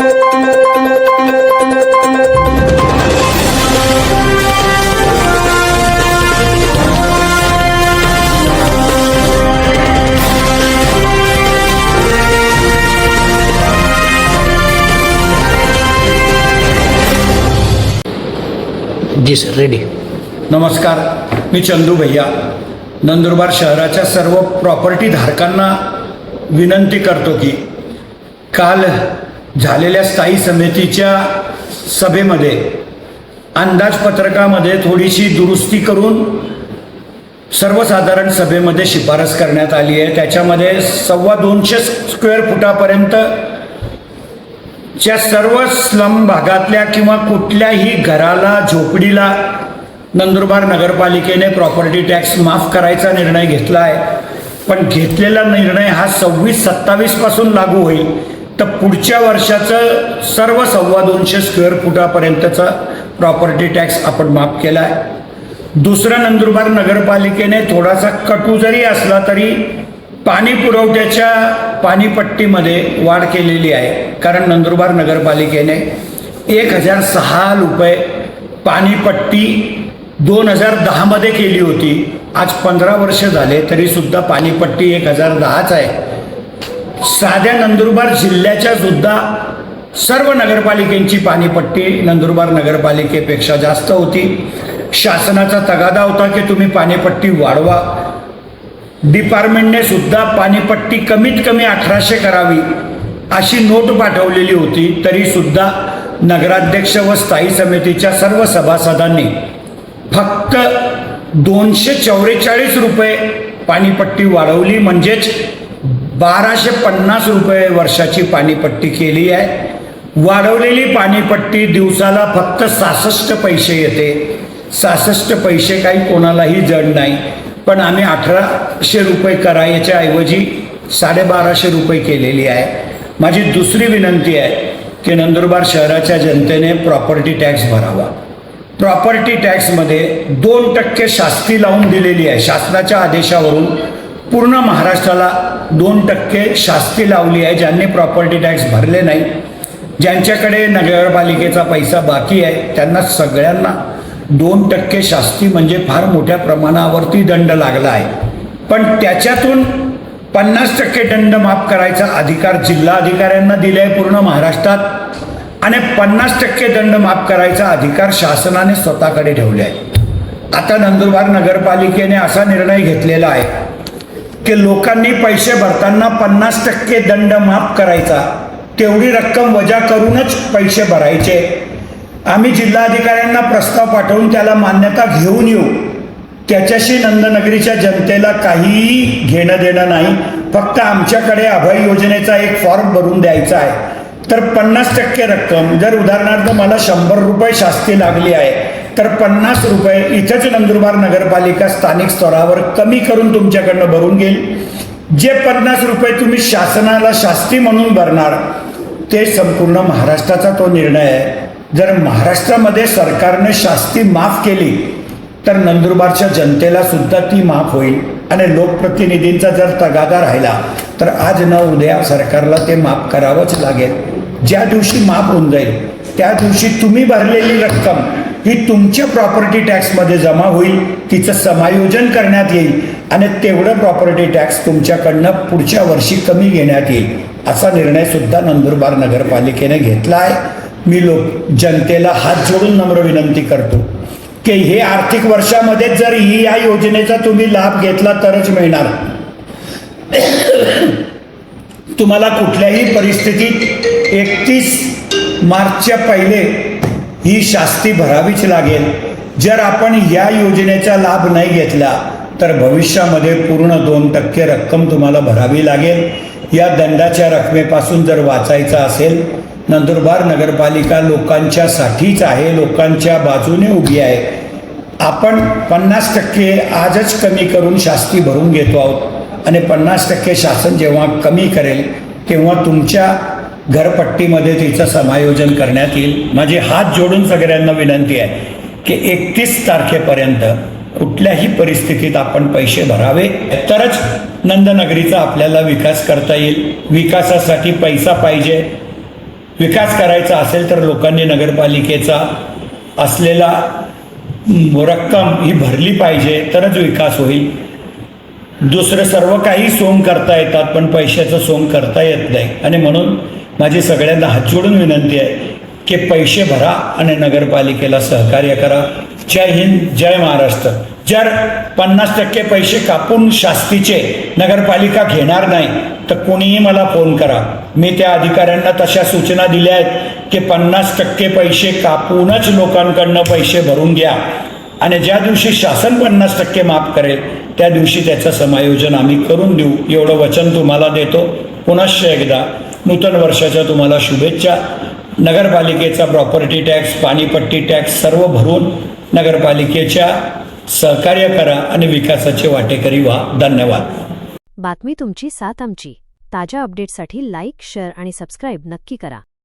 जी sir ready नमस्कार मी चंदू भैया. नंदुरबार शहराच्या सर्व प्रॉपर्टी धारकांना विनंती करतो की काल झालेल्या स्थायी समितीच्या सभेमध्ये अंदाजपत्रकामध्ये थोडीशी दुरुस्ती करून सर्वसाधारण सभेमध्ये शिफारस करण्यात आली आहे. त्याच्यामध्ये सव्वा दोनशे स्क्वेअर फुटापर्यंत च्या सर्व स्लम भागातल्या किंवा कुठल्याही घराला झोपडीला नंदुरबार नगरपालिकेने प्रॉपर्टी टॅक्स माफ करायचा निर्णय घेतला आहे. पण घेतलेला निर्णय हा सव्वीस सत्तावीसपासून लागू होईल. तर पुढच्या वर्षाचं सर्व सव्वा दोनशे स्क्वेअर फुटापर्यंतचा प्रॉपर्टी टॅक्स आपण माफ केला आहे. दुसरं नंदुरबार नगरपालिकेने थोडासा कटू जरी असला तरी पाणी पुरवठ्याच्या पाणीपट्टीमध्ये वाढ केलेली आहे. कारण नंदुरबार नगरपालिकेने एक हजार सहा रुपये पाणीपट्टी दोन हजार दहामध्ये केली होती. आज पंधरा वर्ष झाले तरीसुद्धा पाणीपट्टी एक हजार दहाच आहे. साध्या नंदुरबार जिल्ह्याच्या सुद्धा सर्व नगरपालिकेची पाणीपट्टी नंदुरबार नगरपालिकेपेक्षा जास्त होती. शासनाचा तगादा होता की तुम्ही पाणीपट्टी वाढवा. डिपार्टमेंटने सुद्धा पाणीपट्टी कमीत कमी अठराशे करावी अशी नोट पाठवलेली होती तरी सुद्धा नगराध्यक्ष व स्थायी समितीच्या सर्व सभासदांनी फक्त दोनशे चौवेचाळीस रुपये पाणीपट्टी वाढवली. म्हणजेच बाराशे पन्नास रुपये वर्षाची पाणीपट्टी केली आहे. वाढवलेली पाणीपट्टी दिवसाला फक्त सहासष्ट पैसे येते. सहासष्ट पैसे काही कोणालाही जड नाही. पण आम्ही अठराशे रुपये करा याच्याऐवजी साडेबाराशे रुपये केलेली आहे. माझी दुसरी विनंती आहे की नंदुरबार शहराच्या जनतेने प्रॉपर्टी टॅक्स भरावा. प्रॉपर्टी टॅक्समध्ये दोन टक्के शास्ती लावून दिलेली आहे. शासनाच्या आदेशावरून पूर्ण महाराष्ट्राला दोन टक्के शास्ती लावली आहे ज्यांनी प्रॉपर्टी टॅक्स भरले नाही ज्यांच्याकडे नगरपालिकेचा पैसा बाकी आहे त्यांना सगळ्यांना दोन टक्के शास्ती म्हणजे फार मोठ्या प्रमाणावरती दंड लागला आहे. पण त्याच्यातून पन्नास टक्के दंड माफ करायचा अधिकार जिल्हा अधिकाऱ्यांना दिले आहे पूर्ण महाराष्ट्रात आणि पन्नास टक्के दंड माफ करायचा अधिकार शासनाने स्वतःकडे ठेवले आहे. आता नंदुरबार नगरपालिकेने असा निर्णय घेतलेला आहे. की लोकांनी पैसे भरताना पन्नास टक्के दंड माफ करायचा. तेवढी रक्कम वजा करूनच पैसे भरायचे. आम्ही जिल्हाधिकाऱ्यांना प्रस्ताव पाठवून त्याला मान्यता घेऊन येऊ. त्याच्याशी नंदनगरीच्या जनतेला काहीही घेणं देणं नाही. फक्त आमच्याकडे अभय योजनेचा एक फॉर्म भरून द्यायचा आहे. तर पन्नास टक्के रक्कम जर उदाहरणार्थ मला शंभर रुपये शास्ती लागली आहे तर पन्नास रुपये इथंच नंदुरबार नगरपालिका स्थानिक स्तरावर कमी करून तुमच्याकडनं भरून घेईल. जे पन्नास रुपये तुम्ही शासनाला शास्ती म्हणून भरणार ते संपूर्ण महाराष्ट्राचा तो निर्णय आहे. जर महाराष्ट्रामध्ये सरकारने शास्ती माफ केली तर नंदुरबारच्या जनतेला सुद्धा ती माफ होईल. आणि लोकप्रतिनिधींचा जर तगादा राहिला तर आज न उद्या सरकारला ते माफ करावंच लागेल. ज्या दिवशी माफ होऊन जाईल त्या दिवशी तुम्ही भरलेली रक्कम ही तुमच्या प्रॉपर्टी टॅक्समध्ये जमा होईल तिचं समायोजन करण्यात येईल आणि तेवढं प्रॉपर्टी टॅक्स तुमच्याकडनं पुढच्या वर्षी कमी घेण्यात येईल असा निर्णय सुद्धा नंदुरबार नगरपालिकेने घेतला आहे मी लोक जनतेला हात जोडून नम्र विनंती करतो की हे आर्थिक वर्षामध्ये जर ही या योजनेचा तुम्ही लाभ घेतला तरच मिळणार. तुम्हाला कुठल्याही परिस्थितीत एकतीस मार्चच्या पहिले ही शास्ती भरावीच लागेल. जर आपण या योजनेचा लाभ नाही घेतला तर भविष्यामध्ये पूर्ण दोन टक्के रक्कम तुम्हाला भरावी लागेल. या दंडाच्या रकमेपासून जर वाचायचं असेल नंदुरबार नगरपालिका लोकांच्यासाठीच आहे लोकांच्या बाजूने उभी आहे. आपण पन्नास टक्के आजच कमी करून शास्ती भरून घेतो आहोत. आणि पन्नास टक्के शासन जेव्हा कमी करेल तेव्हा तुमच्या घरपट्टीमध्ये तिचं समायोजन करण्यात येईल. माझी हात जोडून सगळ्यांना विनंती आहे की एकतीस तारखेपर्यंत कुठल्याही परिस्थितीत आपण पैसे भरावे. तरच नंदनगरीचा आपल्याला विकास करता येईल. विकासासाठी पैसा पाहिजे. विकास करायचा असेल तर लोकांनी नगरपालिकेचा असलेला रक्कम ही भरली पाहिजे तरच विकास होईल. दुसरं सर्व काही सोंग करता येतात पण पैशाचं सोंग करता येत नाही. आणि म्हणून माझी सगळ्यांना हात जोडून विनंती आहे की पैसे भरा आणि नगरपालिकेला सहकार्य करा. जय हिंद जय महाराष्ट्र. जर पन्नास टक्के पैसे कापून शास्तीचे नगरपालिका घेणार नाही तर कोणीही मला फोन करा. मी त्या अधिकाऱ्यांना तशा सूचना दिल्या आहेत की पन्नास टक्के पैसे कापूनच लोकांकडनं पैसे भरून घ्या. आणि ज्या दिवशी शासन पन्नास टक्के माफ करेल त्या दिवशी त्याचं समायोजन आम्ही करून देऊ. एवढं वचन तुम्हाला देतो. पुनश्च एकदा नूतन वर्षाच्या तुम्हाला शुभेच्छा. नगरपालिकेचा प्रॉपर्टी टॅक्स पाणीपट्टी टॅक्स सर्व भरून नगरपालिकेच्या सहकार्य करा आणि विकासाचे वाटेकरी व्हा. धन्यवाद. बातमी तुमची साथ आमची. ताज्या अपडेटसाठी लाईक शेअर आणि सबस्क्राईब नक्की करा.